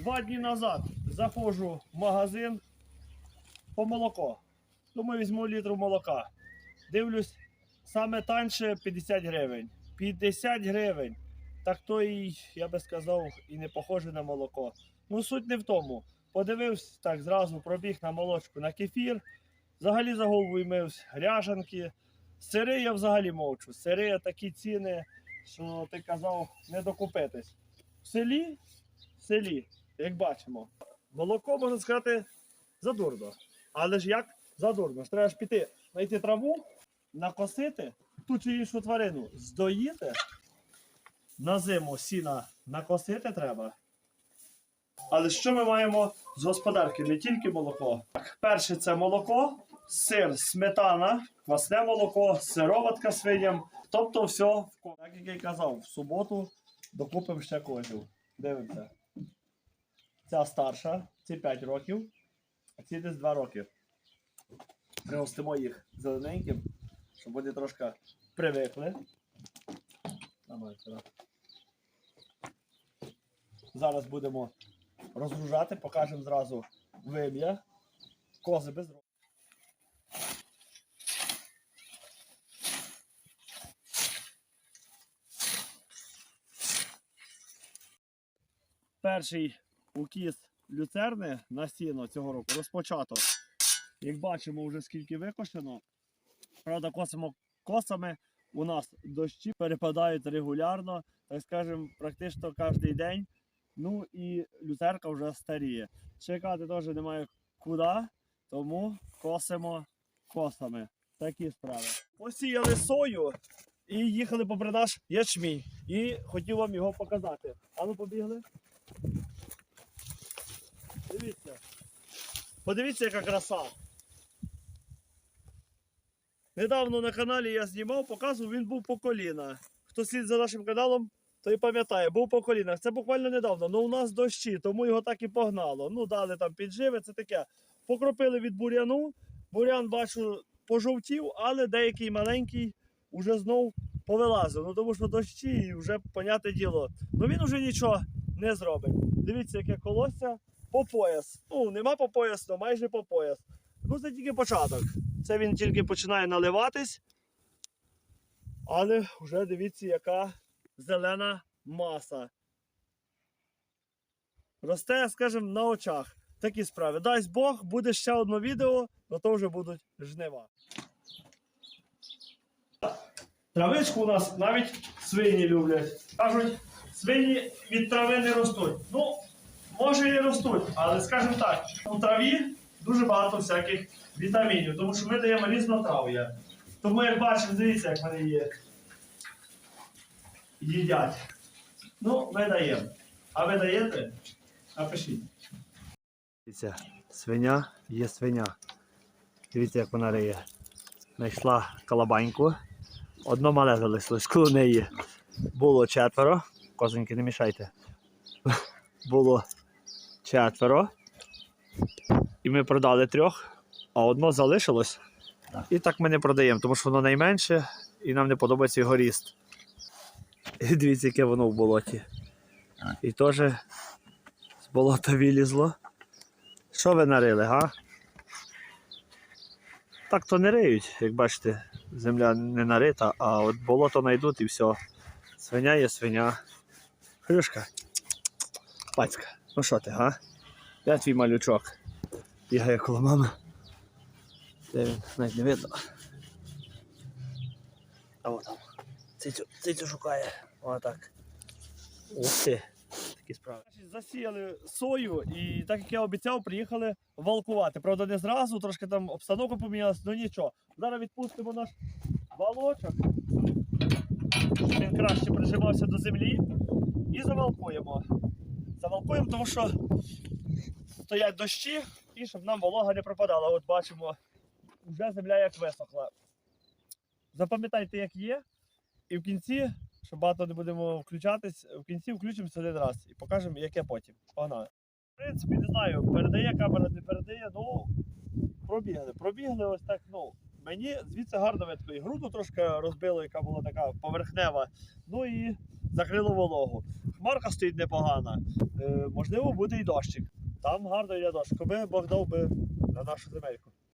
Два дні назад заходжу в магазин по молоко. Думаю, візьму літру молока. Дивлюсь, саме танше 50 гривень. 50 гривень. Так то і, я би сказав, і не похоже на молоко. Ну, суть не в тому. Подивився так, зразу пробіг на молочку на кефір. Взагалі за голову мився ряжанки. Сири я взагалі мовчу. Сири такі ціни, що ти казав, не докупитись. В селі, в селі, як бачимо, молоко можна сказати задурно. Але ж як задурно? Треба ж піти, знайти траву, накосити ту чи іншу тварину, здоїти. На зиму сіна накосити треба. Але що ми маємо з господарки? Не тільки молоко. Так, перше це молоко, сир, сметана, квасне молоко, сироватка свиням. Тобто все, як я казав, в суботу докупимо ще козів. Дивимося. Ця старша, ці 5 років, а ці десь 2 роки. Пригостимо їх зелененьким, щоб вони трошки привикли. Зараз будемо розгружати, покажемо зразу вим'я. Кози без рогу. Перший укіс люцерни на сіно цього року розпочато. Як бачимо, вже скільки викошено. Правда, косимо косами. У нас дощі перепадають регулярно, так скажемо, практично кожен день. Ну і люцерка вже старіє. Чекати теж немає куди, тому косимо косами. Такі справи. Посіяли сою і їхали попри наш ячмінь. І хотів вам його показати. А ну побігли. Дивіться. Подивіться, яка краса. Недавно на каналі я знімав, показував, він був по коліна. Хто слід за нашим каналом, той пам'ятає, був по колінах. Це буквально недавно. Ну у нас дощі, тому його так і погнало. Ну, дали там підживи, це таке. Покропили від буряну. Бурян, бачу, пожовтів, але деякий маленький уже знов повилазив. Ну тому що дощі і вже поняте діло. Ну він уже нічого не зробить. Дивіться, яке колосся по пояс. Ну, нема по пояс, але майже по пояс. Ну, це тільки початок. Це він тільки починає наливатись. Але вже дивіться, яка зелена маса. Росте, скажімо, на очах. Такі справи. Дасть Бог, буде ще одне відео, але то вже будуть жнива. Травичку у нас навіть свині люблять. Кажуть, свині від трави не ростуть. Ну, може і ростуть, але скажімо так, у траві дуже багато всяких вітамінів, тому що ми даємо різнотрав'я. Тому, як бачимо, дивіться, як вони є. Їдять. Ну, ми даємо. А ви даєте? Напишіть. Дивіться, свиня є свиня. Дивіться, як вона риє. Знайшла калабаньку. Одно мале залишилось коло неї. Було четверо. Козоньки, не мішайте. Було четверо. І ми продали трьох, а одно залишилось. І так ми не продаємо, тому що воно найменше і нам не подобається його ріст. І дивіться, яке воно в болоті. І теж з болота вилізло. Що ви нарили, га? Так то не риють, як бачите, земля не нарита, а от болото знайдуть і все. Свиня є свиня. Хрюшка. Пацька, ну що ти, га? Де твій малючок? Бігає коло мами. Де він? Навіть не видно. А от там. Цицю, цицю шукає. Отак. Ух ти. Такі справи. Засіяли сою і так як я обіцяв, приїхали валкувати. Правда, не зразу, трошки там обстановка помінялася, ну нічого. Зараз відпустимо наш валочок, він краще прижимався до землі. І завалкуємо. Завалкуємо, тому що стоять дощі і щоб нам волога не пропадала. От бачимо, вже земля як висохла. Запам'ятайте, як є, і в кінці, щоб багато не будемо включатись, в кінці включимося один раз і покажемо, яке потім. Погнали. В принципі, не знаю, передає камера, не передає, ну пробігли. Пробігли ось так, ну. Мені звідси гарно видно. І груду трошки розбило, яка була така поверхнева. Ну і закрило вологу. Хмарка стоїть непогана. Е, можливо, буде і дощик. Там гарно йде дощ. Коби Бог дав би на нашу земельку.